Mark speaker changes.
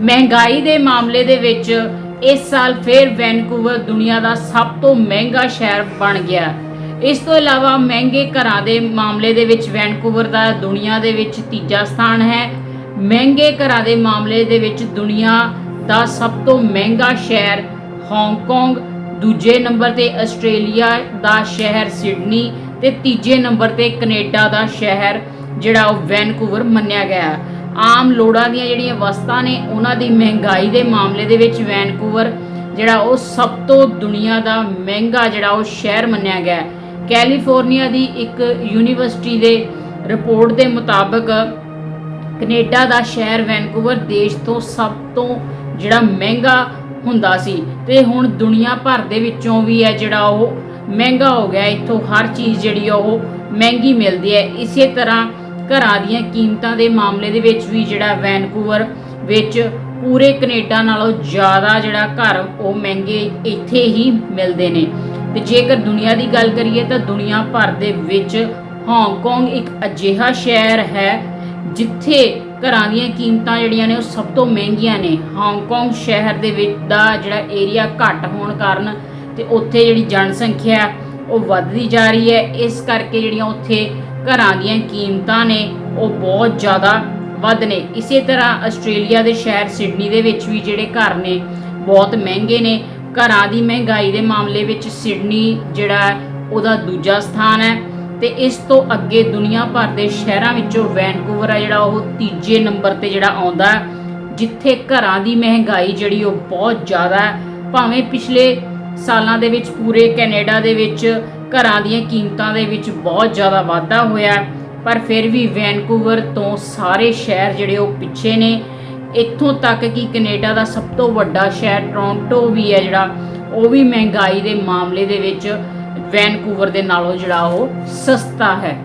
Speaker 1: ਮਹਿੰਗਾਈ ਦੇ ਮਾਮਲੇ ਦੇ ਵਿੱਚ ਇਸ ਸਾਲ ਫਿਰ ਵੈਨਕੂਵਰ ਦੁਨੀਆ ਦਾ ਸਭ ਤੋਂ ਮਹਿੰਗਾ ਸ਼ਹਿਰ ਬਣ ਗਿਆ ਇਸ ਤੋਂ ਇਲਾਵਾ ਮਹਿੰਗੇ ਘਰਾਂ ਦੇ ਮਾਮਲੇ ਦੇ ਵਿੱਚ ਵੈਨਕੂਵਰ ਦਾ ਦੁਨੀਆ ਦੇ ਵਿੱਚ ਤੀਜਾ ਸਥਾਨ ਹੈ ਮਹਿੰਗੇ ਘਰਾਂ ਦੇ ਮਾਮਲੇ ਦੇ ਵਿੱਚ ਦੁਨੀਆ ਦਾ ਸਭ ਤੋਂ ਮਹਿੰਗਾ ਸ਼ਹਿਰ ਹਾਂਗਕਾਂਗ, ਦੂਜੇ ਨੰਬਰ ਤੇ ਆਸਟ੍ਰੇਲੀਆ ਦਾ ਸ਼ਹਿਰ ਸਿਡਨੀ ਤੇ ਤੀਜੇ ਨੰਬਰ ਤੇ ਕੈਨੇਡਾ ਦਾ ਸ਼ਹਿਰ, ਜਿਹੜਾ ਉਹ ਵੈਨਕੂਵਰ ਮੰਨਿਆ ਗਿਆ ਹੈ। ਆਮ ਲੋੜਾਂ ਦੀਆਂ ਜਿਹੜੀਆਂ ਵਸਤਾਂ ਨੇ, ਉਹਨਾਂ ਦੀ ਮਹਿੰਗਾਈ ਦੇ ਮਾਮਲੇ ਦੇ ਵਿੱਚ ਵੈਨਕੂਵਰ, ਜਿਹੜਾ ਉਹ ਸਭ ਤੋਂ ਦੁਨੀਆ ਦਾ ਮਹਿੰਗਾ ਜਿਹੜਾ ਉਹ ਸ਼ਹਿਰ ਮੰਨਿਆ ਗਿਆ ਹੈ। ਕੈਲੀਫੋਰਨੀਆ ਦੀ ਇੱਕ ਯੂਨੀਵਰਸਿਟੀ ਦੇ ਰਿਪੋਰਟ ਦੇ ਮੁਤਾਬਕ, ਕੈਨੇਡਾ ਦਾ ਸ਼ਹਿਰ ਵੈਨਕੂਵਰ ਦੇਸ਼ ਤੋਂ ਸਭ ਤੋਂ ਜਿਹੜਾ ਮਹਿੰਗਾ ਹੁੰਦਾ ਸੀ ਤੇ ਹੁਣ ਦੁਨੀਆ ਭਰ ਦੇ ਵਿੱਚੋਂ ਵੀ ਹੈ ਜਿਹੜਾ ਉਹ ਮਹਿੰਗਾ ਹੋ ਗਿਆ, ਇੱਥੋਂ ਹਰ ਚੀਜ਼ ਜਿਹੜੀ ਉਹ ਮਹਿੰਗੀ ਮਿਲਦੀ ਹੈ ਇਸੇ ਤਰ੍ਹਾਂ ਘਰਾਂ ਦੀਆਂ ਕੀਮਤਾਂ ਦੇ ਮਾਮਲੇ ਦੇ ਵਿੱਚ ਵੀ ਜਿਹੜਾ ਵੈਨਕੂਵਰ ਵਿੱਚ ਪੂਰੇ ਕੈਨੇਡਾ ਨਾਲੋਂ ਜ਼ਿਆਦਾ ਜਿਹੜਾ ਘਰ ਉਹ ਮਹਿੰਗੇ ਇੱਥੇ ਹੀ ਮਿਲਦੇ ਨੇ। ਤੇ ਜੇਕਰ ਦੁਨੀਆ ਦੀ ਗੱਲ ਕਰੀਏ ਤਾਂ ਦੁਨੀਆ ਭਰ ਦੇ ਵਿੱਚ ਹਾਂਗਕਾਂਗ ਇੱਕ ਅਜਿਹਾ ਸ਼ਹਿਰ ਹੈ ਜਿੱਥੇ ਘਰਾਂ ਦੀਆਂ ਕੀਮਤਾਂ ਜਿਹੜੀਆਂ ਨੇ ਉਹ ਸਭ ਤੋਂ ਮਹਿੰਗੀਆਂ ਨੇ। ਹਾਂਗਕਾਂਗ ਸ਼ਹਿਰ ਦੇ ਵਿੱਚ ਦਾ ਜਿਹੜਾ ਏਰੀਆ ਘੱਟ ਹੋਣ ਕਾਰਨ ਤੇ ਉੱਥੇ ਜਿਹੜੀ ਜਨਸੰਖਿਆ ਉਹ ਵੱਧਦੀ ਜਾ ਰਹੀ ਹੈ। ਇਸ ਕਰਕੇ ਜਿਹੜੀਆਂ ਉੱਥੇ ਘਰਾਂ ਦੀਆਂ ਕੀਮਤਾਂ ਨੇ ਉਹ ਬਹੁਤ ਜ਼ਿਆਦਾ ਵੱਧ ਨੇ। ਇਸੇ ਤਰ੍ਹਾਂ ਆਸਟ੍ਰੇਲੀਆ ਦੇ ਸ਼ਹਿਰ ਸਿਡਨੀ ਦੇ ਵਿੱਚ ਵੀ ਜਿਹੜੇ ਘਰ ਨੇ ਬਹੁਤ ਮਹਿੰਗੇ ਨੇ। ਘਰਾਂ ਦੀ ਮਹਿੰਗਾਈ ਦੇ ਮਾਮਲੇ ਵਿੱਚ ਸਿਡਨੀ ਜਿਹੜਾ ਹੈ, ਉਹਦਾ ਦੂਜਾ ਸਥਾਨ ਹੈ। ਤੇ ਇਸ ਤੋਂ ਅੱਗੇ ਦੁਨੀਆ ਭਰ ਦੇ ਸ਼ਹਿਰਾਂ ਵਿੱਚੋਂ ਵੈਨਕੂਵਰ ਆ ਜਿਹੜਾ ਉਹ ਤੀਜੇ ਨੰਬਰ ਤੇ ਜਿਹੜਾ ਆਉਂਦਾ ਹੈ, ਜਿੱਥੇ ਘਰਾਂ ਦੀ ਮਹਿੰਗਾਈ ਜਿਹੜੀ ਉਹ ਬਹੁਤ ਜ਼ਿਆਦਾ ਹੈ। ਭਾਵੇਂ ਪਿਛਲੇ ਸਾਲਾਂ ਦੇ ਵਿੱਚ ਪੂਰੇ ਕੈਨੇਡਾ ਦੇ ਵਿੱਚ ਘਰਾਂ ਦੀਆਂ ਕੀਮਤਾਂ ਦੇ ਵਿੱਚ ਬਹੁਤ ਜ਼ਿਆਦਾ ਵਾਧਾ ਹੋਇਆ ਪਰ ਫਿਰ ਵੀ ਵੈਨਕੂਵਰ ਤੋਂ ਸਾਰੇ ਸ਼ਹਿਰ ਜਿਹੜੇ ਉਹ ਪਿੱਛੇ ਨੇ। ਇੱਥੋਂ ਤੱਕ ਕਿ ਕੈਨੇਡਾ ਦਾ ਸਭ ਤੋਂ ਵੱਡਾ ਸ਼ਹਿਰ ਟੋਰਾਂਟੋ ਵੀ ਹੈ ਜਿਹੜਾ, ਉਹ ਵੀ ਮਹਿੰਗਾਈ ਦੇ ਮਾਮਲੇ ਦੇ ਵਿੱਚ ਵੈਨਕੂਵਰ ਦੇ ਨਾਲੋਂ ਜਿਹੜਾ ਉਹ ਸਸਤਾ ਹੈ।